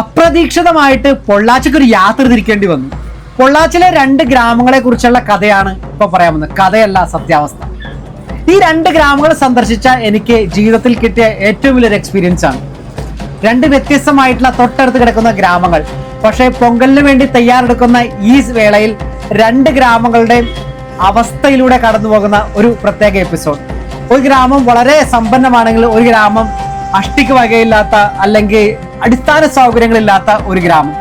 അപ്രതീക്ഷിതമായിട്ട് പൊള്ളാച്ചിക്ക് ഒരു യാത്ര തിരിക്കേണ്ടി വന്നു. പൊള്ളാച്ചിലെ രണ്ട് ഗ്രാമങ്ങളെ കുറിച്ചുള്ള കഥയാണ് ഇപ്പൊ പറയാൻ വന്നത്. കഥയല്ല സത്യാവസ്ഥ. ഈ രണ്ട് ഗ്രാമങ്ങൾ സന്ദർശിച്ച എനിക്ക് ജീവിതത്തിൽ കിട്ടിയ ഏറ്റവും വലിയൊരു എക്സ്പീരിയൻസ് ആണ്. രണ്ട് വ്യത്യസ്തമായിട്ടുള്ള തൊട്ടടുത്ത് കിടക്കുന്ന ഗ്രാമങ്ങൾ. പക്ഷേ പൊങ്കലിന് വേണ്ടി തയ്യാറെടുക്കുന്ന ഈ വേളയിൽ രണ്ട് ഗ്രാമങ്ങളുടെയും അവസ്ഥയിലൂടെ കടന്നു പോകുന്ന ഒരു പ്രത്യേക എപ്പിസോഡ് ഒരു ഗ്രാമം വളരെ സമ്പന്നമാണെങ്കിൽ ഒരു ഗ്രാമം അഷ്ടിക്ക് വകയില്ലാത്ത അല്ലെങ്കിൽ അടിസ്ഥാന സൗകര്യങ്ങളില്ലാത്ത ഒരു ഗ്രാമം.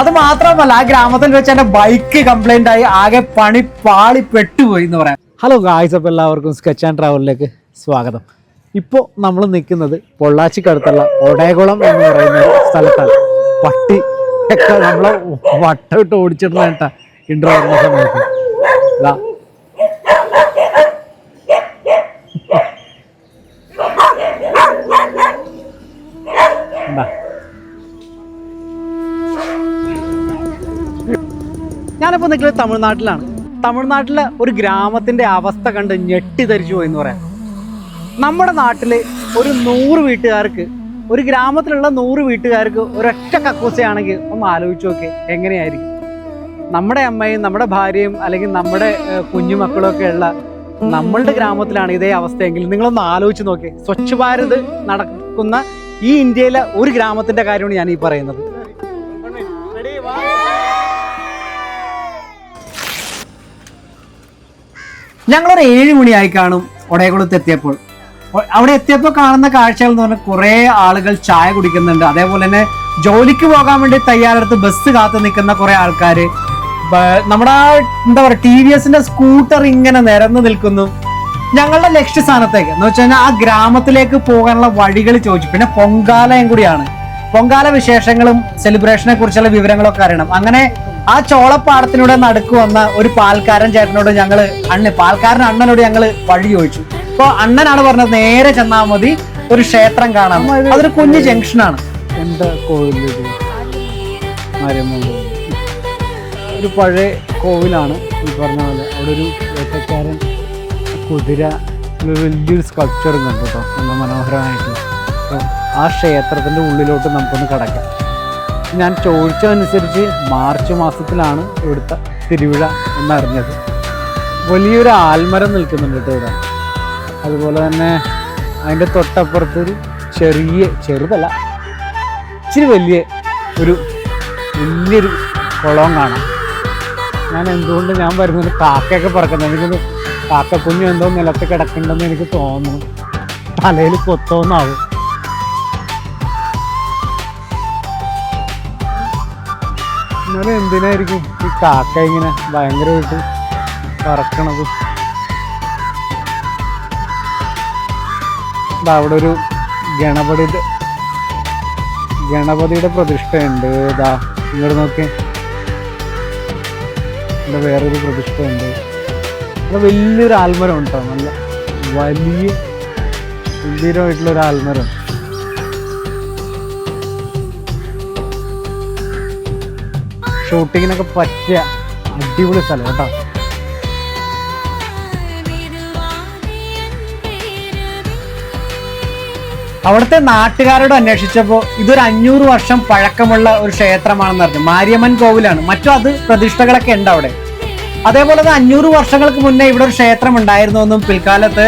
അത് മാത്രമല്ല ആ ഗ്രാമത്തിൽ വെച്ച് എന്റെ ബൈക്ക് കംപ്ലൈന്റ് ആയി ആകെ പണി പാളി പെട്ടുപോയി എന്ന് പറയാം. ഹലോ ഗായ്സ് അപ്പോൾ എല്ലാവർക്കും സ്കെച്ച് ആൻഡ് ട്രാവലിലേക്ക് സ്വാഗതം. ഇപ്പോൾ നമ്മൾ നിൽക്കുന്നത് പൊള്ളാച്ചിക്കടുത്തുള്ള ഒടേകുളം എന്ന് പറയുന്ന സ്ഥലത്താണ്. പട്ടി ഒക്കെ നമ്മളെ വട്ടമിട്ട് ഓടിച്ചിടുന്ന കേട്ടാ ഇൻട്രോ വരുന്ന സമയത്ത്. ഞാനിപ്പോൾ നിൽക്കുന്നത് തമിഴ്നാട്ടിലാണ്. തമിഴ്നാട്ടിലെ ഒരു ഗ്രാമത്തിന്റെ അവസ്ഥ കണ്ട് ഞെട്ടിധരിച്ചു പോയി എന്ന് പറയാം. നമ്മുടെ നാട്ടിൽ ഒരു നൂറ് വീട്ടുകാർക്ക് ഒരു ഗ്രാമത്തിലുള്ള നൂറ് വീട്ടുകാർക്ക് ഒരൊറ്റ കക്കൂസയാണെങ്കിൽ ഒന്ന് ആലോചിച്ച് നോക്കി എങ്ങനെയായിരിക്കും? നമ്മുടെ അമ്മയും നമ്മുടെ ഭാര്യയും അല്ലെങ്കിൽ നമ്മുടെ കുഞ്ഞുമക്കളൊക്കെ ഉള്ള നമ്മളുടെ ഗ്രാമത്തിലാണ് ഇതേ അവസ്ഥയെങ്കിൽ നിങ്ങളൊന്ന് ആലോചിച്ച് നോക്കി. സ്വച്ഛ് ഭാരത് നടക്കുന്ന ഈ ഇന്ത്യയിലെ ഒരു ഗ്രാമത്തിന്റെ കാര്യമാണ് ഞാൻ ഈ പറയുന്നത്. ഞങ്ങളൊരു ഏഴ് മണിയായി കാണും ഒടയകുളത്ത് എത്തിയപ്പോൾ. അവിടെ എത്തിയപ്പോൾ കാണുന്ന കാഴ്ചകൾ എന്ന് പറഞ്ഞാൽ കുറേ ആളുകൾ ചായ കുടിക്കുന്നുണ്ട്. അതേപോലെ തന്നെ ജോലിക്ക് പോകാൻ വേണ്ടി തയ്യാറെടുത്ത് ബസ് കാത്തു നിൽക്കുന്ന കുറേ ആൾക്കാർ നമ്മുടെ എന്താ പറയുക ടി വി എസിന്റെ സ്കൂട്ടർ ഇങ്ങനെ നിരന്ന് നിൽക്കുന്നു. ഞങ്ങളുടെ ലക്ഷ്യസ്ഥാനത്തേക്ക് എന്ന് വെച്ചാൽ ആ ഗ്രാമത്തിലേക്ക് പോകാനുള്ള വഴികൾ ചോദിച്ചു. പിന്നെ പൊങ്കാലയും കൂടിയാണ്. പൊങ്കാല വിശേഷങ്ങളും സെലിബ്രേഷനെ കുറിച്ചുള്ള വിവരങ്ങളൊക്കെ അറിയണം. അങ്ങനെ ആ ചോളപ്പാടത്തിലൂടെ നടക്കു വന്ന ഒരു പാൽക്കാരൻ ചേട്ടനോട് ഞങ്ങൾ അണ്ണ പാൽക്കാരൻ അണ്ണനോട് ഞങ്ങൾ വഴി ചോദിച്ചു. അപ്പൊ അണ്ണനാണ് പറഞ്ഞത് നേരെ ചെന്നാൽ മതി ഒരു ക്ഷേത്രം കാണാം. അതൊരു കുഞ്ഞു ജംഗ്ഷനാണ്. എന്താ കോവിൽ ഒരു പഴയ കോവിലാണ് ഈ പറഞ്ഞ പോലെ. അവിടെ ഒരു വേട്ടക്കാരൻ കുതിര വലിയൊരു സ്കൾപ്ചറും കണ്ടു കേട്ടോ നല്ല മനോഹരമായിട്ട്. ആ ക്ഷേത്രത്തിന്റെ ഉള്ളിലോട്ട് നമുക്കൊന്ന് കടക്കാം. ഞാൻ ചോദിച്ചതനുസരിച്ച് മാർച്ച് മാസത്തിലാണ് ഇവിടുത്തെ തിരുവിഴ എന്നറിഞ്ഞത്. വലിയൊരു ആൽമരം നിൽക്കുന്നുണ്ട് കേട്ടോ ഇവിടെ. അതുപോലെ തന്നെ അതിന്റെ തൊട്ടപ്പുറത്തൊരു ചെറിയ ചെറുതല്ല ഇച്ചിരി വലിയ ഒരു വലിയൊരു കുളവും കാണാം. ഞാൻ എന്തുകൊണ്ട് ഞാൻ വരുന്നത് കാക്കയൊക്കെ പറക്കുന്നത്? എനിക്കൊന്ന് കാക്കക്കുഞ്ഞു എന്തോ നിലത്ത് കിടക്കണ്ടെന്ന് എനിക്ക് തോന്നുന്നു. തലയിൽ കൊത്തോന്നാവും എന്നാലും എന്തിനായിരിക്കും ഈ കാക്ക ഇങ്ങനെ ഭയങ്കരമായിട്ട് പറക്കണത് ദാ അവിടെ ഒരു ഗണപതി ഗണപതിയുടെ പ്രതിഷ്ഠയുണ്ട്. ഇതാ ഇങ്ങോട്ട് നോക്കി ഇവിടെ വേറൊരു പ്രതിഷ്ഠയുണ്ട്. അവിടെ വലിയൊരു ആൽമരം ഉണ്ടോ? നല്ല വലിയ ഗംഭീരമായിട്ടുള്ളൊരു ആൽമരം. ഷൂട്ടിങ്ങിനൊക്കെ പറ്റിയ അടിപൊളി സ്ഥലം കേട്ടോ. അവിടുത്തെ നാട്ടുകാരോട് അന്വേഷിച്ചപ്പോൾ ഇതൊരു അഞ്ഞൂറ് വർഷം പഴക്കമുള്ള ഒരു ക്ഷേത്രമാണെന്ന് പറഞ്ഞു മാരിയമ്മൻ കോവിലാണ്. മറ്റും അത് പ്രതിഷ്ഠകളൊക്കെ ഉണ്ട് അവിടെ. അതേപോലെ തന്നെ അഞ്ഞൂറ് വർഷങ്ങൾക്ക് മുന്നേ ഇവിടെ ഒരു ക്ഷേത്രം ഉണ്ടായിരുന്നു എന്നും പിൽക്കാലത്ത്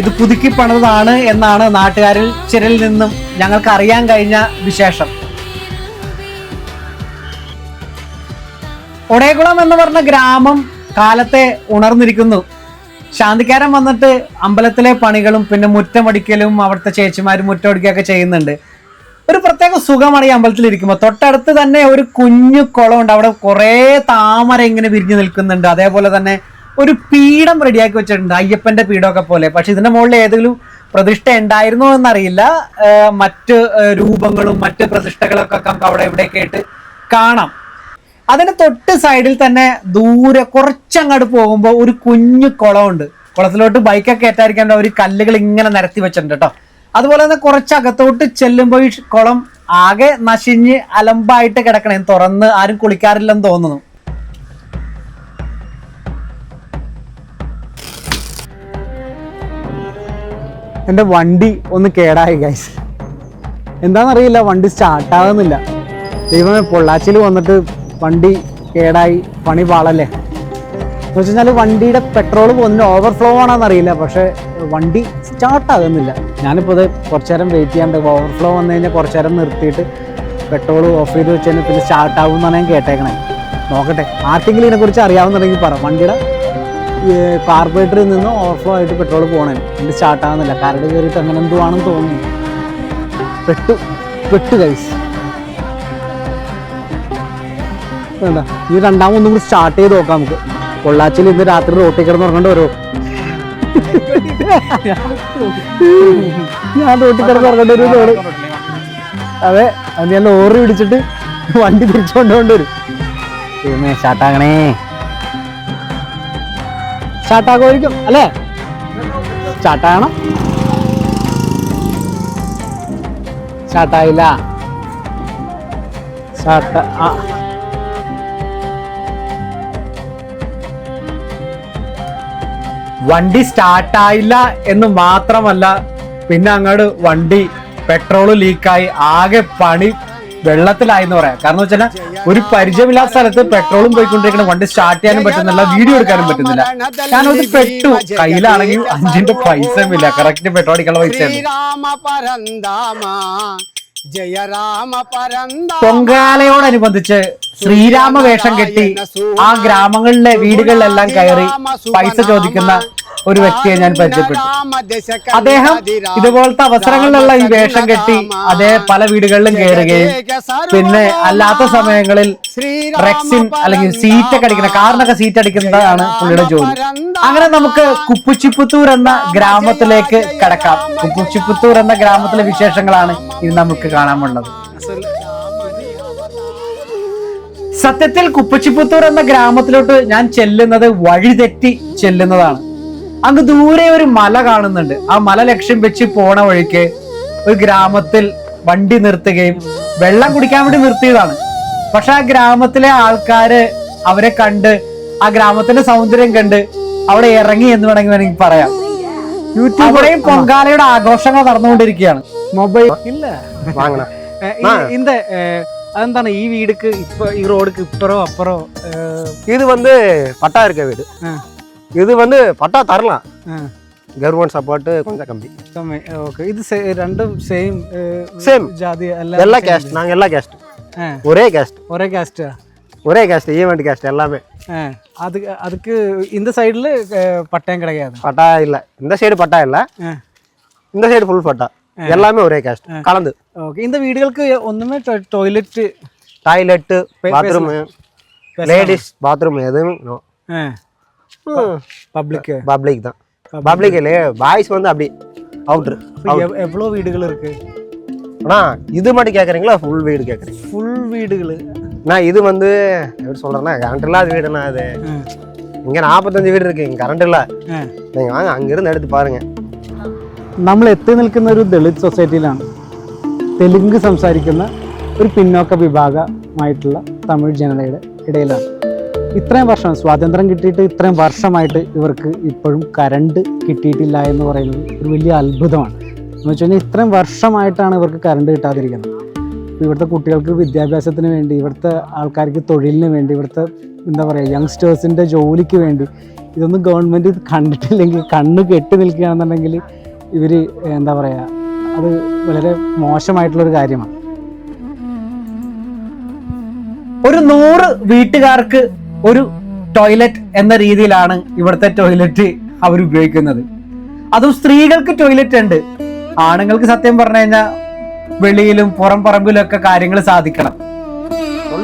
ഇത് പുതുക്കി പണിതാണ് എന്നാണ് നാട്ടുകാരിൽ ചിലരിൽ നിന്നും ഞങ്ങൾക്ക് അറിയാൻ കഴിഞ്ഞ വിശേഷം. ഒടയകുളം എന്ന് പറഞ്ഞ ഗ്രാമം കാലത്തെ ഉണർന്നിരിക്കുന്നു. ശാന്തിക്കാരൻ വന്നിട്ട് അമ്പലത്തിലെ പണികളും പിന്നെ മുറ്റമടിക്കലും അവിടുത്തെ ചേച്ചിമാരും മുറ്റമടിക്കുകയൊക്കെ ചെയ്യുന്നുണ്ട്. ഒരു പ്രത്യേക സുഖമാണ് ഈ അമ്പലത്തിൽ ഇരിക്കുമ്പോൾ. തൊട്ടടുത്ത് തന്നെ ഒരു കുഞ്ഞു കുളമുണ്ട്. അവിടെ കുറേ താമര ഇങ്ങനെ വിരിഞ്ഞു നിൽക്കുന്നുണ്ട്. അതേപോലെ തന്നെ ഒരു പീഠം റെഡിയാക്കി വെച്ചിട്ടുണ്ട്. അയ്യപ്പന്റെ പീഠമൊക്കെ പോലെ. പക്ഷെ ഇതിന്റെ മുകളിൽ ഏതെങ്കിലും പ്രതിഷ്ഠ ഉണ്ടായിരുന്നോ എന്നറിയില്ല. മറ്റ് രൂപങ്ങളും മറ്റ് പ്രതിഷ്ഠകളൊക്കെ നമുക്ക് അവിടെ ഇവിടെയൊക്കെ ആയിട്ട് കാണാം. അതിന് തൊട്ട് സൈഡിൽ തന്നെ ദൂരെ കുറച്ചങ്ങോട്ട് പോകുമ്പോൾ ഒരു കുഞ്ഞു കുളമുണ്ട്. കുളത്തിലോട്ട് ബൈക്കൊക്കെ ഏറ്റായിരിക്കാൻ ഒരു കല്ലുകൾ ഇങ്ങനെ നിരത്തി വെച്ചിട്ടുണ്ട് കേട്ടോ അതുപോലെ തന്നെ കുറച്ച് അകത്തോട്ട് ചെല്ലുമ്പോൾ ഈ കുളം ആകെ നശിഞ്ഞ് അലമ്പായിട്ട് കിടക്കണേ. തുറന്ന് ആരും കുളിക്കാറില്ലെന്ന് തോന്നുന്നു. എന്റെ വണ്ടി ഒന്ന് കേടായി ഗൈസ് എന്താണെന്നറിയില്ല വണ്ടി സ്റ്റാർട്ടാകുന്നില്ല ദൈവമേ പൊള്ളാച്ചിൽ വന്നിട്ട് വണ്ടി കേടായി പണി പാളല്ലേ? എന്ന് വെച്ച് കഴിഞ്ഞാൽ വണ്ടിയുടെ പെട്രോൾ പോകുന്നതിന് ഓവർഫ്ലോ ആണെന്നറിയില്ല. പക്ഷേ വണ്ടി സ്റ്റാർട്ടാകുന്നില്ല ഞാനിപ്പോൾ ഇത് കുറച്ച് നേരം വെയിറ്റ് ചെയ്യാണ്ട് ഓവർഫ്ലോ വന്നു കഴിഞ്ഞാൽ കുറച്ച് നേരം നിർത്തിയിട്ട് പെട്രോൾ ഓഫ് ചെയ്ത് വെച്ച് കഴിഞ്ഞാൽ പിന്നെ സ്റ്റാർട്ട് ആകും എന്നാണ് ഞാൻ കേട്ടേക്കണേ. നോക്കട്ടെ ആർക്കെങ്കിലും ഇതിനെക്കുറിച്ച് അറിയാവുന്നുണ്ടെങ്കിൽ പറ. വണ്ടിയുടെ കാർബറേറ്ററിൽ നിന്ന് ഓവർഫ്ലോ ആയിട്ട് പെട്രോൾ പോകണേ ഇത് സ്റ്റാർട്ടാകുന്നില്ല കരട് കയറിയിട്ട് അങ്ങനെ എന്തുവാണെന്ന് തോന്നി പെട്ടു പെട്ടു കൈസ് വേണ്ട. ഈ രണ്ടാമൊന്നും കൂടി സ്റ്റാർട്ട് ചെയ്ത് നോക്കാം നമുക്ക്. പൊള്ളാച്ചിയിൽ ഇന്ന് രാത്രി റോട്ടിൽ കിടന്ന് ഉറങ്ങേണ്ടി വരുമോ ഞാൻ റോട്ടിൽ കിടന്ന് ഉറങ്ങേണ്ട ഒരു ലോഡ് അതെ അത് ഞാൻ ലോറി പിടിച്ചിട്ട് വണ്ടി തിരിച്ചു കൊണ്ടുവരും വരും. സ്റ്റാർട്ടാകണേ സ്റ്റാർട്ടാകുമായിരിക്കും അല്ലേ? സ്റ്റാർട്ടാകണം സ്റ്റാർട്ടായില്ല സ്റ്റാർട്ട് ആ. വണ്ടി സ്റ്റാർട്ടായില്ല എന്ന് മാത്രമല്ല പിന്നെ അങ്ങോട്ട് വണ്ടി പെട്രോൾ ലീക്കായി ആകെ പണി വെള്ളത്തിലായി എന്ന് പറയാം. കാരണം വെച്ചാൽ ഒരു പരിചയമില്ലാത്ത സ്ഥലത്ത് പെട്രോളും പോയിക്കൊണ്ടിരിക്കണം വണ്ടി സ്റ്റാർട്ട് ചെയ്യാനും പറ്റുന്നില്ല വീഡിയോ എടുക്കാനും പറ്റുന്നില്ല. കാരണം പെട്ടു. കയ്യിലാണെങ്കിൽ അഞ്ചിന്റെ പൈസയുമില്ല കറക്റ്റ് പെട്രോൾ അടിക്കാനുള്ള പൈസ പൊങ്കാലയോടനുബന്ധിച്ച് ശ്രീരാമ വേഷം കെട്ടി ആ ഗ്രാമങ്ങളിലെ വീടുകളിലെല്ലാം കയറി പൈസ ചോദിക്കുന്ന ഒരു വ്യക്തിയെ ഞാൻ പരിചയപ്പെട്ടു അദ്ദേഹം ഇതുപോലത്തെ അവസരങ്ങളിലുള്ള ഈ വേഷം കെട്ടി അതേ പല വീടുകളിലും കയറുകയും പിന്നെ അല്ലാത്ത സമയങ്ങളിൽ റെക്സിൻ അല്ലെങ്കിൽ സീറ്റ് ഒക്കെ അടിക്കുന്ന കാറിനൊക്കെ സീറ്റ് അടിക്കുന്നതാണ് പുള്ളിയുടെ ജോലി. അങ്ങനെ നമുക്ക് കുപ്പുച്ചിപ്പുത്തൂർ എന്ന ഗ്രാമത്തിലേക്ക് കടക്കാം. കുപ്പുച്ചിപ്പുത്തൂർ എന്ന ഗ്രാമത്തിലെ വിശേഷങ്ങളാണ് ഇന്ന് നമുക്ക് കാണാനുള്ളത് സത്യത്തിൽ കുപ്പച്ചിപ്പുത്തൂർ എന്ന ഗ്രാമത്തിലോട്ട് ഞാൻ ചെല്ലുന്നത് വഴിതെറ്റി ചെല്ലുന്നതാണ്. അങ്ങ് ദൂരെ ഒരു മല കാണുന്നുണ്ട് ആ മല ലക്ഷ്യം വെച്ച് പോണ വഴിക്ക് ഒരു ഗ്രാമത്തിൽ വണ്ടി നിർത്തുകയും വെള്ളം കുടിക്കാൻ വേണ്ടി നിർത്തിയതാണ് പക്ഷെ ആ ഗ്രാമത്തിലെ ആൾക്കാര് അവരെ കണ്ട് ആ ഗ്രാമത്തിന്റെ സൗന്ദര്യം കണ്ട് അവിടെ ഇറങ്ങി എന്ന് വേണമെങ്കിൽ വേണമെങ്കിൽ പറയാം അവിടെയും പൊങ്കാലയുടെ ആഘോഷങ്ങൾ നടന്നുകൊണ്ടിരിക്കുകയാണ് മൊബൈൽ ഇല്ല வாங்கினேன் இந்த അതെന്താണ് ഈ വീടുക്ക് ഇപ്പൊ ഈ റോഡുക്ക് ഇപ്പറോ അപ്പറോ இது வந்து பட்டா இருக்க வீடு ஆ. இது வந்து பட்டா தரலாம். கவர்மெண்ட் சப்போர்ட்டு கொஞ்சம் கம்மி. கம்மி. ஓகே. இது ரெண்டும் சேம் சேம். ஜாதி எல்லாம் எல்லா கேஸ்ட் நாங்கள் எல்லா கேஸ்ட் ஒரே கேஸ்ட் ஒரே கேஸ்ட்டு ஒரே கேஸ்ட் ஈவெண்ட் கேஸ்ட் எல்லாமே. அதுக்கு அதுக்கு இந்த சைடில் பட்டயம் கிடையாது. பட்டா இல்லை. இந்த சைடு பட்டா இல்லை. இந்த சைடு ஃபுல் பட்டா. எல்லாமே ஒரே கேஸ்ட் கலந்து. ஓகே. இந்த வீடுகளுக்கு ஒன்றுமே toilet toilet bathroom ladies bathroom எதுவும் பப்ளிக் பப்ளிக் தான் பப்ளிக் இல்லையே பாய்ஸ் வந்து அப்படி அவுட்ரு எவ்வளோ வீடுகள் இருக்கு அண்ணா இது மட்டும் கேட்குறீங்களா ஃபுல் வீடு கேட்குறீங்க ஃபுல் வீடுகள் நான் இது வந்து எப்படி சொல்கிறேன்னா கரண்ட் இல்லாத வீடுண்ணா அது இங்கே நாற்பத்தஞ்சு வீடு இருக்கு இங்கே கரண்ட் இல்லை நீங்கள் வாங்க அங்கேருந்து எடுத்து பாருங்க നമ്മൾ എത്തി നിൽക്കുന്ന ഒരു ദളിത് സൊസൈറ്റിയിലാണ് തെലുങ്ക് സംസാരിക്കുന്ന ഒരു പിന്നോക്ക വിഭാഗമായിട്ടുള്ള തമിഴ് ജനതയുടെ ഇടയിലാണ് ഇത്രയും വർഷം സ്വാതന്ത്ര്യം കിട്ടിയിട്ട് ഇത്രയും വർഷമായിട്ട് ഇവർക്ക് ഇപ്പോഴും കരണ്ട് കിട്ടിയിട്ടില്ല എന്ന് പറയുന്നത് ഒരു വലിയ അത്ഭുതമാണ്. എന്ന് വെച്ച് കഴിഞ്ഞാൽ ഇത്രയും വർഷമായിട്ടാണ് ഇവർക്ക് കരണ്ട് കിട്ടാതിരിക്കുന്നത്. ഇവിടുത്തെ കുട്ടികൾക്ക് വിദ്യാഭ്യാസത്തിന് വേണ്ടി ഇവിടുത്തെ ആൾക്കാർക്ക് തൊഴിലിന് വേണ്ടി ഇവിടുത്തെ എന്താ പറയുക യങ്സ്റ്റേഴ്സിന്റെ ജോലിക്ക് വേണ്ടി ഇതൊന്നും ഗവൺമെന്റ് കണ്ടിട്ടില്ലെങ്കിൽ കണ്ണ് കെട്ടി നിൽക്കുകയാണെന്നുണ്ടെങ്കിൽ ഇവർ എന്താ പറയുക അത് വളരെ മോശമായിട്ടുള്ളൊരു കാര്യമാണ്. ഒരു നൂറ് വീട്ടുകാർക്ക് ഒരു ടോയ്ലറ്റ് എന്ന രീതിയിലാണ് ഇവിടുത്തെ ടോയ്ലറ്റ് അവർ ഉപയോഗിക്കുന്നത് അതും സ്ത്രീകൾക്ക് ടോയ്ലറ്റ് ഉണ്ട് ആണുങ്ങൾക്ക് സത്യം പറഞ്ഞു കഴിഞ്ഞാൽ വെളിയിലും പുറം പറമ്പിലും ഒക്കെ കാര്യങ്ങൾ സാധിക്കണം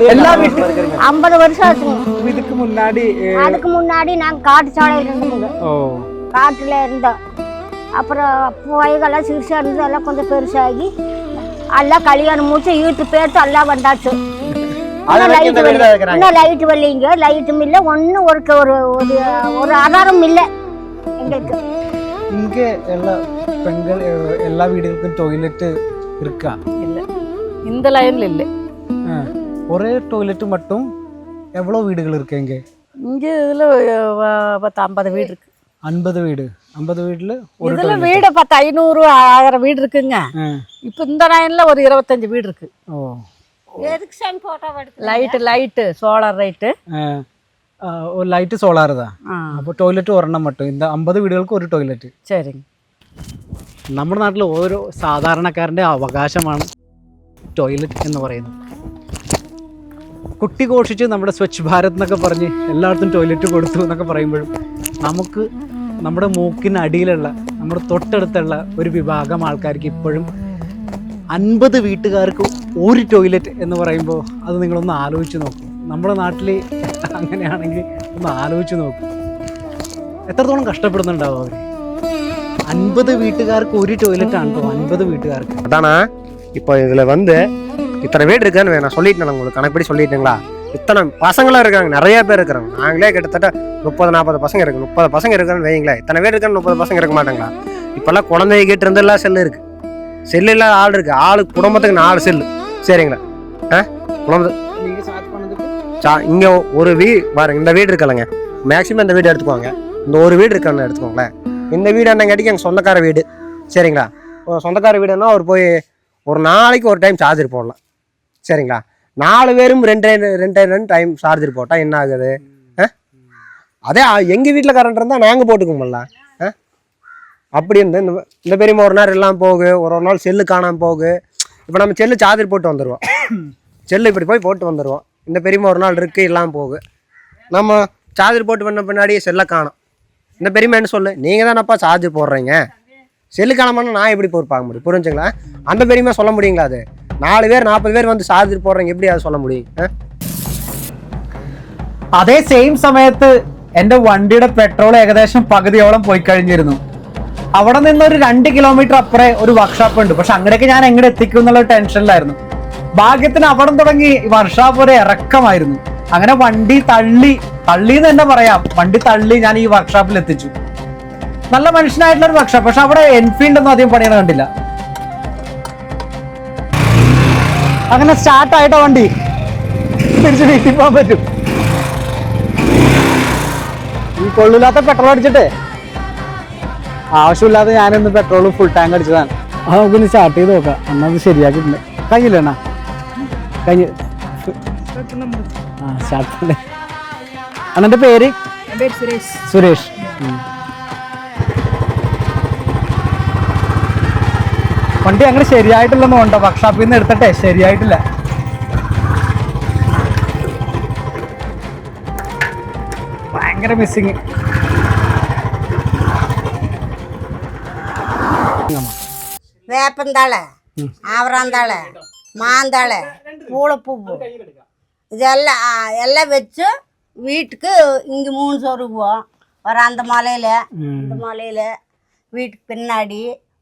எல்லா வீட்டு ஐம்பது வருஷம் ஆச்சுங்க இதுக்கு முன்னாடி அதுக்கு முன்னாடி நாங்கள் காட்டு சாலையில் இருந்தோங்க ஓ காட்டில் இருந்தோம் அப்புறம் புகைகள்லாம் சிறுசாக இருந்தது எல்லாம் கொஞ்சம் பெருசாகி எல்லாம் கல்யாணம் முடிச்சு வீட்டு பேர்த்து எல்லாம் வந்தாச்சு அது இன்னும் லைட் வரலீங்க லைட்டும் இல்லை. ஒன்றும் ஒரு ஒரு ஒரு ஆதாரம் இல்லை. எங்களுக்கு. இங்கே எல்லா பெண்கள் எல்லா வீடுகளுக்கும் டொய்லெட் இருக்கா? இல்லை. இந்த லைனில் இல்லை. ஒரே டொய்லெட்டு மட்டும் எவ்வளோ வீடுகள் இருக்கு இங்கே? இங்கே இதில் பத்து ஐம்பது வீடு இருக்கு. ஐம்பது வீடு. ஐம்பது வீட்டில் இதில் வீடு பத்து ஐநூறு ஆயிரம் வீடு இருக்குங்க. இப்போ இந்த லைனில் ஒரு இருபத்தஞ்சு வீடு இருக்கு. ஓ. எதுக்கு சாமி போட்டோ எடுத்து லைட்டு லைட்டு சோலார் லைட்டு ஆ, ஆ, ஒரு லைட்டு சோலார் தான் ആ അപ്പോൾ ടോയ്ലറ്റ് ഒരെണ്ണം മട്ടും இந்த അമ്പത് വീടുകൾക്ക് ഒരു ടോയ്ലറ്റ് சரிங்க നമ്മുടെ നാട്ടിൽ ഓരോ സാധാരണക്കാരൻ്റെ അവകാശമാണ് ടോയ്ലറ്റ് എന്ന് പറയുന്നത് കുട്ടി ഘോഷിച്ച് നമ്മുടെ സ്വച്ഛ് ഭാരത് എന്നൊക്കെ പറഞ്ഞ് എല്ലായിടത്തും ടോയ്ലറ്റ് കൊടുത്തു എന്നൊക്കെ പറയുമ്പോഴും നമുക്ക് നമ്മുടെ മൂക്കിനടിയിലുള്ള നമ്മുടെ തൊട്ടടുത്തുള്ള ഒരു വിഭാഗം ആൾക്കാർക്ക് ഇപ്പോഴും അൻപത് വീട്ടുകാർക്ക് ഒരു ടോയ്ലറ്റ് എന്ന് പറയുമ്പോൾ അത് നിങ്ങളൊന്ന് ആലോചിച്ച് നോക്കൂ നമ്മുടെ നാട്ടിൽ അങ്ങനെയാണെങ്കിൽ ഒന്ന് ആലോചിച്ച് നോക്കൂ എത്രത്തോളം കഷ്ടപ്പെടുന്നുണ്ടാവും അവർ അൻപത് വീട്ടുകാർക്ക് ഒരു ടോയ്ലറ്റ് ആണ് കേട്ടോ അൻപത് വീട്ടുകാർക്ക് அதானா இப்போ இதுல வந்து இத்தனை வீடு இருக்கான்னு நான் சொல்லிட்டேன் உங்களுக்கு கணக்குப்படி சொல்லிட்டேங்களா இத்தனை பசங்களும் இருக்காங்க நிறைய பேர் இருக்கிறாங்க நாங்களே கிட்டத்தட்ட முப்பது நாற்பது பசங்க இருக்கு முப்பது பசங்க இருக்கான்னு வைங்களேன் இத்தனை பேர் இருக்கான்னு முப்பது பசங்க இருக்க மாட்டாங்களா இப்போல்லாம் குழந்தைங்க கிட்ட இருந்து எல்லாம் செல்லு இருக்கு செல்லு இல்லாத ஆள் இருக்கு ஆளு குடும்பத்துக்கு நாலு செல்லு சரிங்களா ஆ? குடும்பத்து சா இங்கே ஒரு வீ பாருங்க இந்த வீடு இருக்கலங்க மேக்ஸிமம் இந்த வீடு எடுத்துக்கோங்க. இந்த ஒரு வீடு இருக்கான்னு எடுத்துக்கோங்களேன். இந்த வீடு என்னங்காட்டிக்கு எங்கள் சொந்தக்கார வீடு. சரிங்களா? ஒரு சொந்தக்கார வீடுன்னா அவர் போய் ஒரு நாளைக்கு ஒரு டைம் சார்ஜர் போடலாம். சரிங்களா? நாலு பேரும் ரெண்டு ரெண்டு ரெண்டு டைம் சார்ஜர் போட்டால் என்ன ஆகுது? ஆ? அதே எங்கள் வீட்டில் கரண்ட் இருந்தால் நாங்கள் போட்டுக்கோமில்ல ஆ? அப்படி இருந்து இந்த இந்த பெரியம்மா ஒரு நேரம் எல்லாம் போகு ஒரு ஒரு நாள் செல்லு காணாமல் போகு. இப்போ நம்ம செல்லு சார்ஜர் போட்டு வந்துடுவோம் செல்லு இப்படி போய் போட்டு வந்துடுவோம் இந்த பெரியம்மா ஒரு நாள் இருக்கு இல்லாமல் போகு நம்ம சார்ஜர் போட்டு பண்ண பின்னாடி செல்லை காணோம் இந்த பெரியம்மா என்ன சொல்லு நீங்கள் தானப்பா சார்ஜர் போடுறீங்க செல்லு காணாமன்னா நான் எப்படி பொறுப்பாக முடியும் புரிஞ்சுங்களா அந்த பெரியம்மா சொல்ல முடியுங்களா அது நாலு பேர் நாற்பது பேர் வந்து சார்ஜர் போடுறீங்க எப்படி அதை சொல்ல முடியும் ஆ? അതേ സെയിം സമയത്ത് എൻ്റെ വണ്ടിയുടെ പെട്രോൾ ഏകദേശം പകുതിയോളം പോയി കഴിഞ്ഞിരുന്നു അവിടെ നിന്ന് ഒരു രണ്ട് കിലോമീറ്റർ അപ്പുറേ ഒരു വർക്ക്ഷോപ്പ് ഉണ്ട്. പക്ഷെ അങ്ങനെയൊക്കെ ഞാൻ എങ്ങനെ എത്തിക്കും എന്നുള്ള ടെൻഷനിലായിരുന്നു. ഭാഗ്യത്തിന് അവിടെ തുടങ്ങി വർക്ക്ഷോപ്പ് ഒരു ഇറക്കമായിരുന്നു. അങ്ങനെ വണ്ടി തള്ളി തള്ളി എന്ന് തന്നെ പറയാം. വണ്ടി തള്ളി ഞാൻ ഈ വർക്ക്ഷോപ്പിൽ എത്തിച്ചു. നല്ല മനുഷ്യനായിട്ടുള്ള ഒരു വർക്ക്ഷോപ്പ് പക്ഷെ അവിടെ എൻഫീൽഡ് ഒന്നും അധികം പണിയണ കണ്ടില്ല. അങ്ങനെ സ്റ്റാർട്ട് ആയിട്ടോ വണ്ടി? തിരിച്ച് വീട്ടിൽ പോകാൻ പറ്റും. ഈ കൊള്ളില്ലാത്ത പെട്രോൾ അടിച്ചിട്ട്. ആവശ്യമില്ലാതെ ഞാനിന്ന് പെട്രോൾ ഫുൾ ടാങ്ക് അടിച്ചതാണ്. അത് നമുക്കൊന്ന് സ്റ്റാർട്ട് ചെയ്ത് നോക്കാം. എന്നാൽ അത് ശരിയാക്കിയിട്ടുണ്ട്. കഴിഞ്ഞില്ല അണ്ണാ? കഴിഞ്ഞ്. ആ സ്റ്റാർട്ട് അണ്ണന്റെ പേര്? സുരേഷ്. വണ്ടി അങ്ങനെ ശരിയായിട്ടില്ലെന്ന് കൊണ്ടോ? വർക്ക്ഷോപ്പിൽ നിന്ന് എടുത്തട്ടെ ശരിയായിട്ടില്ല. ഭയങ്കര മിസ്സിങ് வேப்பந்தழை ஆவராந்தழை மாந்தழை பூளைப்பூவு இதெல்லாம் எல்லாம் வச்சு வீட்டுக்கு இங்கே மூணு சொருகுவோம் ஒரு அந்த மலையில் இந்த மலையில் வீட்டுக்கு பின்னாடி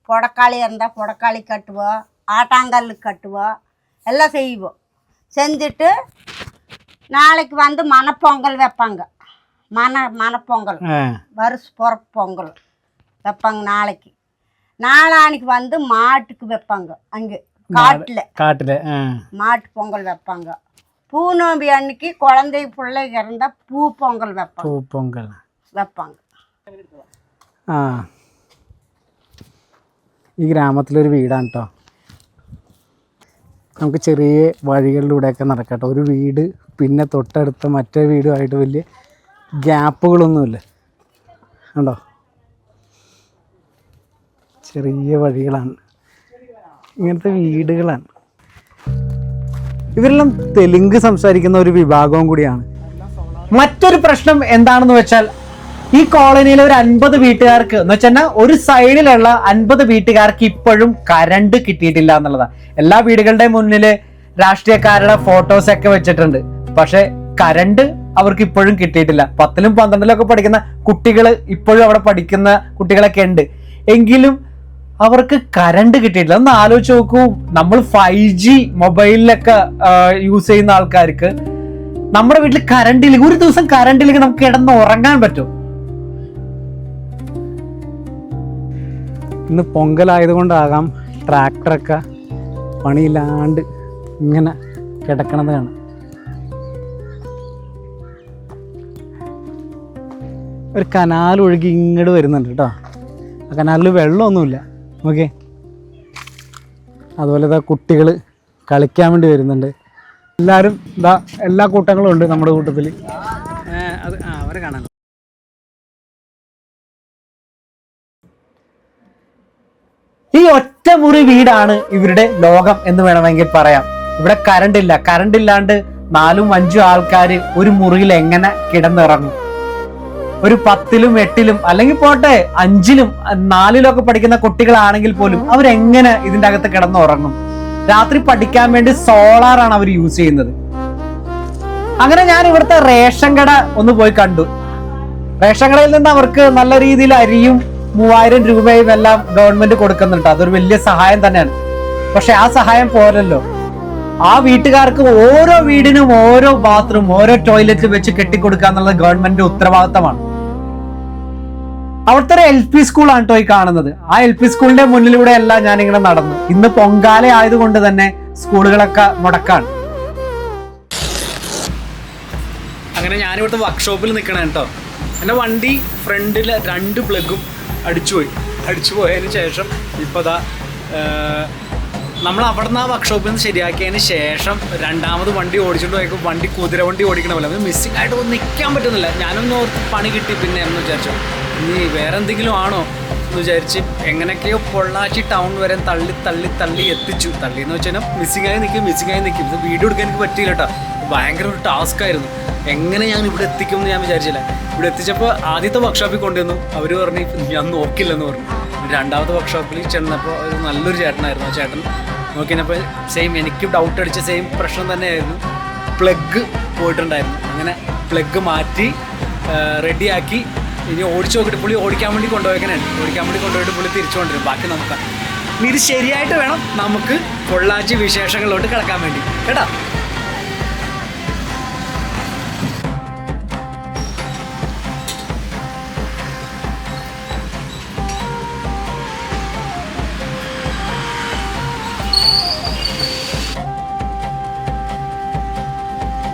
புடக்காளி இருந்தால் புடக்காளி கட்டுவோம் ஆட்டாங்கல் கட்டுவோம் எல்லாம் செய்வோம். செஞ்சுட்டு நாளைக்கு வந்து மணப்பொங்கல் வைப்பாங்க. மண மணப்பொங்கல் வருஷ பிறப்பு பொங்கல் வைப்பாங்க நாளைக்கு. நாளானிக்கு வந்து மாட்டுக்கு வைப்பாங்க அங்கே காட்டில் കാട്ടില് ആ. மாட்டு பொங்கல் வைப்பாங்க பூநோம்பி அன்னைக்கு குழந்தை பிள்ளைங்க இருந்தால் பூ பொங்கல் வைப்பாங்க പൂപ്പൊങ്കൽ வைப்பாங்க ആ ഈ ഗ്രാമത്തിലൊരു വീടാണ് കേട്ടോ നമുക്ക് ചെറിയ വഴികളിലൂടെയൊക്കെ നടക്കാം കേട്ടോ ഒരു വീട് പിന്നെ തൊട്ടടുത്ത മറ്റേ വീടുമായിട്ട് വലിയ ഗ്യാപ്പുകളൊന്നുമില്ല കണ്ടോ ചെറിയ വഴികളാണ്. ഇങ്ങനത്തെ വീടുകളാണ്. ഇവരെല്ലാം തെലുങ്ക് സംസാരിക്കുന്ന ഒരു വിഭാഗവും കൂടിയാണ്. മറ്റൊരു പ്രശ്നം എന്താണെന്ന് വെച്ചാൽ ഈ കോളനിയിലെ ഒരു അൻപത് വീട്ടുകാർക്ക് എന്ന് വെച്ചാൽ ഒരു സൈഡിലുള്ള അൻപത് വീട്ടുകാർക്ക് ഇപ്പോഴും കരണ്ട് കിട്ടിയിട്ടില്ല എന്നുള്ളതാണ്. എല്ലാ വീടുകളുടെ മുന്നിൽ രാഷ്ട്രീയക്കാരുടെ ഫോട്ടോസ് ഒക്കെ വെച്ചിട്ടുണ്ട്. പക്ഷെ കരണ്ട് അവർക്ക് ഇപ്പോഴും കിട്ടിയിട്ടില്ല. പത്തിലും പന്ത്രണ്ടിലും ഒക്കെ പഠിക്കുന്ന കുട്ടികൾ ഇപ്പോഴും അവിടെ പഠിക്കുന്ന കുട്ടികളൊക്കെ ഉണ്ട്. എങ്കിലും അവർക്ക് കറണ്ട് കിട്ടിയിട്ടില്ല. ഒന്ന് ആലോചിച്ച് നോക്കൂ. നമ്മൾ ഫൈവ് ജി മൊബൈലിലൊക്കെ യൂസ് ചെയ്യുന്ന ആൾക്കാർക്ക് നമ്മുടെ വീട്ടിൽ കറണ്ട് ഒരു ദിവസം കറണ്ട് ഇല്ലെങ്കിൽ നമുക്ക് കിടന്ന് ഉറങ്ങാൻ പറ്റും. ഇന്ന് പൊങ്കലായതുകൊണ്ടാകാം ട്രാക്ടറൊക്കെ പണിയില്ലാണ്ട് ഇങ്ങനെ കിടക്കണത് കാണാം ഒരു കനാൽ ഒഴുകി ഇങ്ങോട്ട് വരുന്നുണ്ട് കേട്ടോ. ആ കനാലിൽ വെള്ളമൊന്നുമില്ല. ഓക്കെ. അതുപോലെ ഇതാ കുട്ടികൾ കളിക്കാൻ വേണ്ടി വരുന്നുണ്ട്. എല്ലാവരും ഇതാ എല്ലാ കൂട്ടങ്ങളും ഉണ്ട് നമ്മുടെ കൂട്ടത്തിൽ. അത് അവരെ കാണാൻ. ഈ ഒറ്റമുറി വീടാണ് ഇവരുടെ ലോകം എന്ന് വേണമെങ്കിൽ പറയാം. ഇവിടെ കറണ്ട് ഇല്ല. കറണ്ട് ഇല്ലാണ്ട് നാലും അഞ്ചും ആൾക്കാർ ഒരു മുറിയിൽ എങ്ങനെ കിടന്നിറങ്ങും? ഒരു പത്തിലും എട്ടിലും അല്ലെങ്കിൽ പോട്ടെ അഞ്ചിലും നാലിലും ഒക്കെ പഠിക്കുന്ന കുട്ടികളാണെങ്കിൽ പോലും അവരെങ്ങനെ ഇതിന്റെ അകത്ത് കിടന്നുറങ്ങും? രാത്രി പഠിക്കാൻ വേണ്ടി സോളാർ ആണ് അവർ യൂസ് ചെയ്യുന്നത്. അങ്ങനെ ഞാൻ ഇവിടുത്തെ റേഷൻ കട ഒന്ന് പോയി കണ്ടു. റേഷൻ കടയിൽ നിന്ന് അവർക്ക് നല്ല രീതിയിൽ അരിയും മൂവായിരം രൂപയും എല്ലാം ഗവൺമെന്റ് കൊടുക്കുന്നുണ്ട്. അതൊരു വലിയ സഹായം തന്നെയാണ്. പക്ഷെ ആ സഹായം പോരല്ലോ. ആ വീട്ടുകാർക്ക് ഓരോ വീടിനും ഓരോ ബാത്റൂം ഓരോ ടോയ്ലറ്റ് വെച്ച് കെട്ടിക്കൊടുക്കുക എന്നുള്ളത് ഗവൺമെന്റിന്റെ ഉത്തരവാദിത്തമാണ്. അവിടുത്തെ ഒരു എൽ പി സ്കൂളാണ് കേട്ടോ ഈ കാണുന്നത്. ആ എൽ പി സ്കൂളിന്റെ മുന്നിലൂടെ അല്ല ഞാൻ ഇങ്ങനെ നടന്നു. ഇന്ന് പൊങ്കാല ആയതുകൊണ്ട് തന്നെ സ്കൂളുകളൊക്കെ മുടക്കാണ്. അങ്ങനെ ഞാനിവിടുത്തെ വർക്ക്ഷോപ്പിൽ നിൽക്കണേ കേട്ടോ എന്റെ വണ്ടി ഫ്രണ്ടിൽ രണ്ട് പ്ലഗും അടിച്ചുപോയി അടിച്ചു പോയതിന് ശേഷം ഇപ്പോൾ ദാ നമ്മൾ അവിടെ നിന്ന് ആ വർക്ക്ഷോപ്പിൽ നിന്ന് ശരിയാക്കിയതിന് ശേഷം രണ്ടാമത് വണ്ടി ഓടിച്ചിട്ട് പോയപ്പോൾ വണ്ടി കുതിര വണ്ടി ഓടിക്കണ പോലെ. അത് മിസ്സിംഗ് ആയിട്ട് നിൽക്കാൻ പറ്റുന്നില്ല. ഞാനൊന്ന് പണി കിട്ടി പിന്നെ എന്ന് വിചാരിച്ചു. ഇനി വേറെ എന്തെങ്കിലും ആണോ എന്ന് വിചാരിച്ച് എങ്ങനെയൊക്കെയോ പൊള്ളാച്ചി ടൗൺ വരെ തള്ളി തള്ളി തള്ളി എത്തിച്ചു. തള്ളി എന്ന് വെച്ചാൽ മിസ്സിംഗ് ആയി നിൽക്കും മിസ്സിംഗ് ആയി നിൽക്കും ഇത് വീഡിയോ എടുക്കാൻ എനിക്ക് പറ്റിയില്ല കേട്ടോ ഭയങ്കര ഒരു ടാസ്ക് ആയിരുന്നു. എങ്ങനെ ഞാൻ ഇവിടെ എത്തിക്കും എന്ന് ഞാൻ വിചാരിച്ചില്ല. ഇവിടെ എത്തിച്ചപ്പോൾ ആദ്യത്തെ വർക്ക്ഷോപ്പിൽ കൊണ്ടുവന്നു. അവർ പറഞ്ഞു ഞാൻ നോക്കില്ലെന്ന് പറഞ്ഞു. രണ്ടാമത്തെ വർക്ക്ഷോപ്പിൽ ചെന്നപ്പോൾ ഒരു നല്ലൊരു ചേട്ടനായിരുന്നു. ആ ചേട്ടൻ നോക്കിയപ്പോൾ സെയിം എനിക്ക് ഡൗട്ട് അടിച്ച സെയിം പ്രശ്നം തന്നെയായിരുന്നു. പ്ലഗ് പോയിട്ടുണ്ടായിരുന്നു. അങ്ങനെ പ്ലഗ് മാറ്റി റെഡിയാക്കി ഇനി ഓടിച്ചു നോക്കിയിട്ട് പുള്ളി ഓടിക്കാൻ വേണ്ടി കൊണ്ടുപോയിക്കണേ. ഓടിക്കാൻ വേണ്ടി കൊണ്ടുപോയിട്ട് പുള്ളി തിരിച്ചു കൊണ്ടുവരും. ബാക്കി നമുക്ക് ഇനി ഇത് ശരിയായിട്ട് വേണം നമുക്ക് പൊള്ളാച്ചി വിശേഷങ്ങളിലോട്ട് കിടക്കാൻ വേണ്ടി. കേട്ടോ?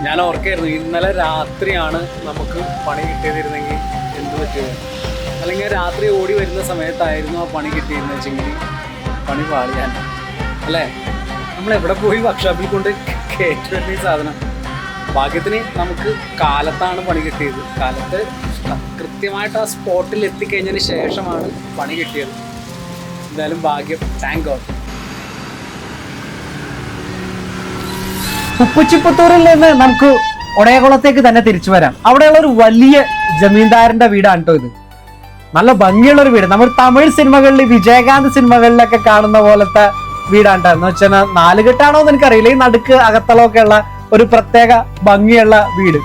ഞാൻ ഓർക്കായിരുന്നു ഇന്നലെ രാത്രിയാണ് നമുക്ക് പണി കിട്ടിയതിരുന്നെങ്കിൽ എന്ത് അല്ലെങ്കിൽ രാത്രി ഓടി വരുന്ന സമയത്തായിരുന്നു ആ പണി കിട്ടിയെന്ന് വെച്ചെങ്കിൽ പണി പാളിയാൻ. അല്ലേ? നമ്മൾ എവിടെ പോയി വർക്ക്ഷോപ്പിൽ കൊണ്ട് കയറ്റുവരുന്ന ഈ സാധനം? ഭാഗ്യത്തിന് നമുക്ക് കാലത്താണ് പണി കിട്ടിയത്. കാലത്ത് കൃത്യമായിട്ട് ആ സ്പോട്ടിൽ എത്തിക്കഴിഞ്ഞതിന് ശേഷമാണ് പണി കിട്ടിയത്. എന്തായാലും ഭാഗ്യം. താങ്ക് ഗോഡ് ഉപ്പുച്ചിപ്പത്തൂരിൽ നിന്ന് നമുക്ക് ഒടയകുളത്തേക്ക് തന്നെ തിരിച്ചു വരാം. അവിടെയുള്ള ഒരു വലിയ ജമീന്ദാരന്റെ വീടാണ് കേട്ടോ ഇത്. നല്ല ഭംഗിയുള്ള ഒരു വീട്. നമ്മൾ തമിഴ് സിനിമകളിൽ വിജയകാന്ത് സിനിമകളിലൊക്കെ കാണുന്ന പോലത്തെ വീടാണ് എന്ന് വെച്ചാൽ നാലുകെട്ടാണോ എന്ന് എനിക്കറിയില്ല. ഈ നടുക്ക് അകത്തളമൊക്കെ ഉള്ള ഒരു പ്രത്യേക ഭംഗിയുള്ള വീട്.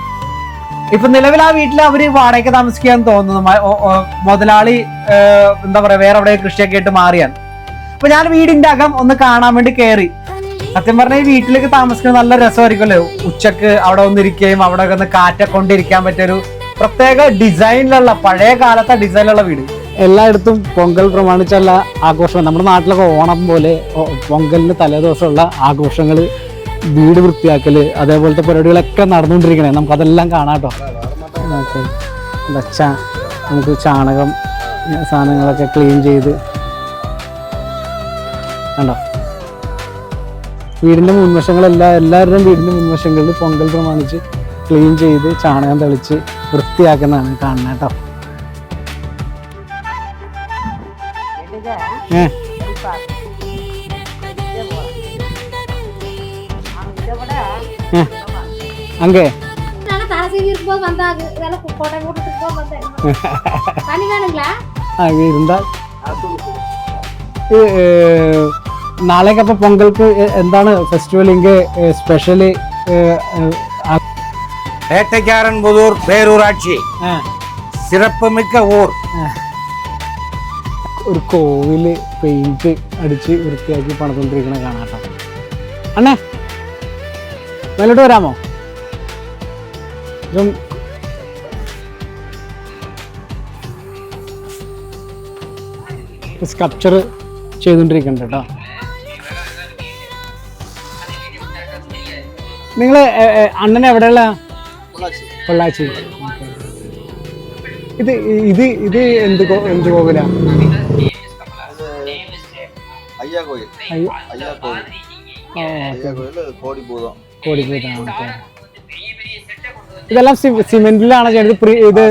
ഇപ്പൊ നിലവിൽ ആ വീട്ടിൽ അവർ വാടക താമസിക്കാൻ തോന്നുന്നു. മുതലാളി എന്താ പറയാ വേറെ എവിടെ കൃഷിയൊക്കെ ആയിട്ട് മാറിയാണ്. അപ്പൊ ഞാൻ വീടിന്റെ അകം ഒന്ന് കാണാൻ വേണ്ടി കയറി സത്യം പറഞ്ഞ ഈ വീട്ടിലേക്ക് താമസിക്കുന്നത് നല്ല രസമായിരിക്കുമല്ലോ? ഉച്ചയ്ക്ക് അവിടെ ഒന്നിരിക്കുകയും അവിടെ ഒന്ന് കാറ്റൊക്കെ കൊണ്ടിരിക്കാൻ പറ്റിയൊരു പ്രത്യേക ഡിസൈനിലുള്ള പഴയ കാലത്തെ ഡിസൈനിലുള്ള വീട്. എല്ലായിടത്തും പൊങ്കൽ പ്രമാണിച്ചുള്ള ആഘോഷം നമ്മുടെ നാട്ടിലൊക്കെ ഓണം പോലെ പൊങ്കലിന് തലേദിവസമുള്ള ആഘോഷങ്ങൾ വീട് വൃത്തിയാക്കൽ അതേപോലത്തെ പരിപാടികളൊക്കെ നടന്നുകൊണ്ടിരിക്കണേ. നമുക്ക് അതെല്ലാം കാണാം കേട്ടോ. ഓക്കെ വെച്ച നമുക്ക് ചാണകം സാധനങ്ങളൊക്കെ ക്ലീൻ ചെയ്ത് കണ്ടോ? വീടിൻ്റെ മുൻവശങ്ങളെല്ലാം എല്ലാവരുടെയും വീടിൻ്റെ മുൻവശങ്ങളിൽ പൊങ്കൽ പ്രമാണിച്ച് ക്ലീൻ ചെയ്ത് ചാണകം തെളിച്ച് വൃത്തിയാക്കുന്നതാണ് കാണുന്നത് കേട്ടോ ഏ ஏ, அங்கே நாங்க നാളേക്ക് അപ്പൊ പൊങ്കൽക്ക് എന്താണ് ഫെസ്റ്റിവലിന്റെ സ്പെഷ്യലി വേട്ടയ്ക്കാരൻ പുതൂർ പേരൂരാക്ഷി. സിറപ്പുമിക്ക ഊർ. ഒരു കോവിൽ പെയിന്റ് അടിച്ച് വൃത്തിയാക്കി പണിതുകൊണ്ടിരിക്കണ കാണാട്ടോ. അണ്ണേ മേലോട്ട് വരാമോ? ഇതും സ്കൾപ്ചർ കേട്ടോ. നിങ്ങൾ അണ്ണൻ എവിടെയുള്ള? പൊള്ളാച്ചി. ഇത് ഇത് ഇത് എന്ത് എന്ത് കോവില? അയ്യാ കോയിൽ അയ്യാ കോയിൽ കോടിഭൂതം. കോടിഭൂതം ഇതെല്ലാം സിമെന്റിലാണ് ചെയ്തത് ഇത്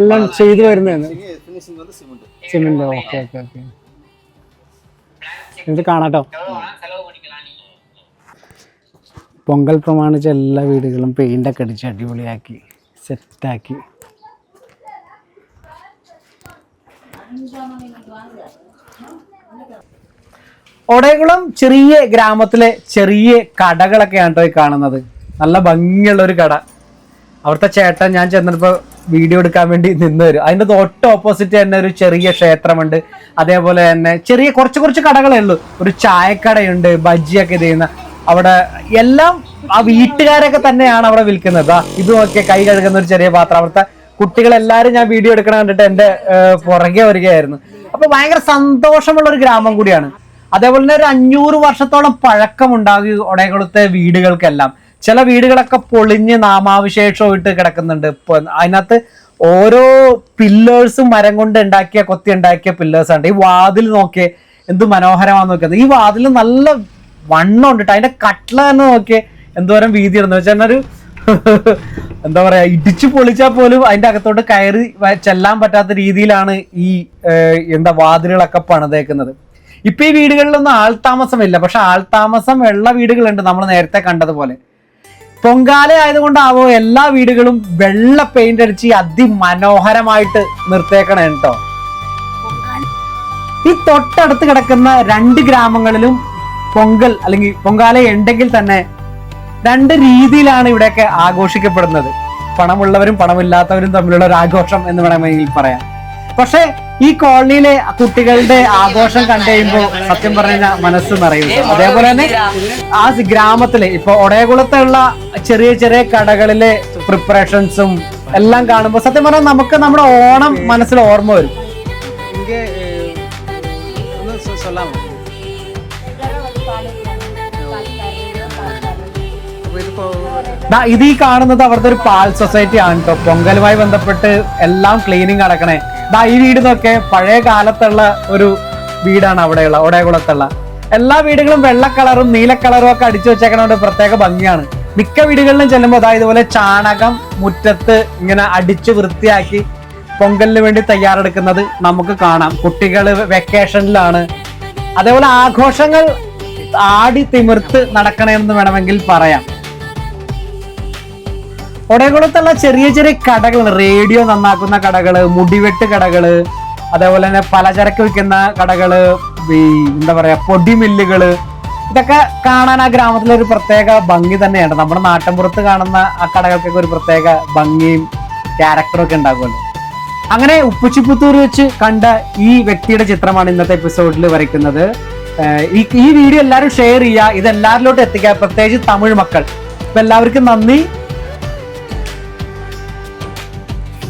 എല്ലാം ചെയ്തു വരുന്നതാണ്. സിമെന്റ്? Okay okay okay. ഇത് കാണാട്ടോ. പൊങ്കൽ പ്രമാണിച്ച് എല്ലാ വീടുകളും പെയിന്റൊക്കെ അടിച്ച് അടിപൊളിയാക്കി സെറ്റാക്കി ഒടയകുളം ചെറിയ ഗ്രാമത്തിലെ ചെറിയ കടകളൊക്കെയാണ് കേട്ടോ കാണുന്നത്. നല്ല ഭംഗിയുള്ള ഒരു കട. അവിടുത്തെ ചേട്ടൻ ഞാൻ ചെന്നപ്പോൾ വീഡിയോ എടുക്കാൻ വേണ്ടി നിന്ന് വരും. അതിന്റെ തൊട്ട് ഓപ്പോസിറ്റ് തന്നെ ഒരു ചെറിയ ക്ഷേത്രമുണ്ട്. അതേപോലെ തന്നെ ചെറിയ കുറച്ച് കുറച്ച് കടകളേ ഉള്ളൂ. ഒരു ചായക്കടയുണ്ട് ബജ്ജിയൊക്കെ ചെയ്യുന്ന അവിടെ എല്ലാം ആ വീട്ടുകാരൊക്കെ തന്നെയാണ് അവിടെ വിൽക്കുന്നത്. ഇത് നോക്കിയ കൈ കഴുകുന്ന ഒരു ചെറിയ പാത്രം. അവിടുത്തെ കുട്ടികളെല്ലാരും ഞാൻ വീഡിയോ എടുക്കണ കണ്ടിട്ട് എന്റെ പുറകെ വരികയായിരുന്നു. അപ്പൊ ഭയങ്കര സന്തോഷമുള്ള ഒരു ഗ്രാമം കൂടിയാണ്. അതേപോലെ തന്നെ ഒരു അഞ്ഞൂറ് വർഷത്തോളം പഴക്കമുണ്ടാകി ഒടയകുളത്തെ വീടുകൾക്കെല്ലാം. ചില വീടുകളൊക്കെ പൊളിഞ്ഞ് നാമാവിശേഷവും ഇട്ട് കിടക്കുന്നുണ്ട്. അതിനകത്ത് ഓരോ പില്ലേഴ്സും മരം കൊണ്ട് ഉണ്ടാക്കിയ കൊത്തി ഉണ്ടാക്കിയ പില്ലേഴ്സ് ആണ്. ഈ വാതിൽ നോക്കിയേ എന്ത് മനോഹരമാന്ന് നോക്കിയത് ഈ വാതിൽ നല്ല വണ്ണം ഉണ്ട്. അതിന്റെ കട്ട്ല തന്നെ നോക്കിയേ. എന്തോരം വീതി ഇടുന്നു വെച്ചാൽ ഒരു എന്താ പറയാ ഇടിച്ചു പൊളിച്ചാൽ പോലും അതിന്റെ അകത്തോട്ട് കയറി ചെല്ലാൻ പറ്റാത്ത രീതിയിലാണ് ഈ എന്താ വാതിലുകളൊക്കെ പണിതേക്കുന്നത്. ഇപ്പൊ ഈ വീടുകളിലൊന്നും ആൾതാമസമില്ല. പക്ഷെ ആൾതാമസം ഉള്ള വീടുകളുണ്ട് നമ്മൾ നേരത്തെ കണ്ടതുപോലെ. പൊങ്കാല ആയതുകൊണ്ടാവോ എല്ലാ വീടുകളും വെള്ള പെയിന്റ് അടിച്ച് അതിമനോഹരമായിട്ട് നിർത്തേക്കണേ കേട്ടോ ഈ തൊട്ടടുത്ത് കിടക്കുന്ന രണ്ട് ഗ്രാമങ്ങളിലും പൊങ്കൽ അല്ലെങ്കിൽ പൊങ്കാല ഉണ്ടെങ്കിൽ തന്നെ രണ്ട് രീതിയിലാണ് ഇവിടെയൊക്കെ ആഘോഷിക്കപ്പെടുന്നത്. പണമുള്ളവരും പണമില്ലാത്തവരും തമ്മിലുള്ള ഒരു ആഘോഷം എന്ന് വേണമെങ്കിൽ പറയാം. പക്ഷെ ഈ കോളനിയിലെ കുട്ടികളുടെ ആഘോഷം കണ്ടു കഴിയുമ്പോൾ സത്യം പറഞ്ഞ മനസ്സ് നിറയും. അതേപോലെ തന്നെ ആ ഗ്രാമത്തിലെ ഇപ്പൊ ഒടയകുളത്തുള്ള ചെറിയ ചെറിയ കടകളിലെ പ്രിപ്പറേഷൻസും എല്ലാം കാണുമ്പോൾ സത്യം പറഞ്ഞാൽ നമുക്ക് നമ്മുടെ ഓണം മനസ്സിൽ ഓർമ്മ വരും. ഇത് ഈ കാണുന്നത് അവിടുത്തെ ഒരു പാൽ സൊസൈറ്റി ആണ് കേട്ടോ പൊങ്കലുമായി ബന്ധപ്പെട്ട് എല്ലാം ക്ലീനിങ് നടക്കണേ. ദാ ഈ വീട് നോക്കെ പഴയ കാലത്തുള്ള ഒരു വീടാണ് അവിടെയുള്ള ഒടയകുളത്തുള്ള എല്ലാ വീടുകളും വെള്ള കളറും നീല കളറും ഒക്കെ അടിച്ചു വെച്ചേക്കണോണ്ട് പ്രത്യേക ഭംഗിയാണ്. മിക്ക വീടുകളിലും ചെല്ലുമ്പോൾ അതായത് ഇതുപോലെ ചാണകം മുറ്റത്ത് ഇങ്ങനെ അടിച്ചു വൃത്തിയാക്കി പൊങ്കലിന് വേണ്ടി തയ്യാറെടുക്കുന്നത് നമുക്ക് കാണാം. കുട്ടികൾ വെക്കേഷനിലാണ് അതേപോലെ ആഘോഷങ്ങൾ ആടി തിമിർത്ത് നടക്കണമെന്ന് വേണമെങ്കിൽ പറയാം. ഒടയകുളത്തുള്ള ചെറിയ ചെറിയ കടകൾ റേഡിയോ നന്നാക്കുന്ന കടകൾ മുടിവെട്ട് കടകൾ അതേപോലെ തന്നെ പലചരക്ക് വിൽക്കുന്ന കടകൾ ഈ എന്താ പറയാ പൊടിമില്ലുകൾ ഇതൊക്കെ കാണാൻ ആ ഗ്രാമത്തിലെ ഒരു പ്രത്യേക ഭംഗി തന്നെയാണ്. നമ്മുടെ നാട്ടിൻപുറത്ത് കാണുന്ന ആ കടകൾക്കൊക്കെ ഒരു പ്രത്യേക ഭംഗിയും ക്യാരക്ടറും ഒക്കെ ഉണ്ടാകുമല്ലോ അങ്ങനെ ഉപ്പുച്ചിപ്പുത്തൂർ വെച്ച് കണ്ട ഈ വ്യക്തിയുടെ ചിത്രമാണ് ഇന്നത്തെ എപ്പിസോഡിൽ വരയ്ക്കുന്നത്. ഈ ഈ വീഡിയോ എല്ലാവരും ഷെയർ ചെയ്യുക. ഇത് എല്ലാവരിലോട്ട് എത്തിക്കുക. പ്രത്യേകിച്ച് തമിഴ് മക്കൾ. അപ്പൊ എല്ലാവർക്കും നന്ദി.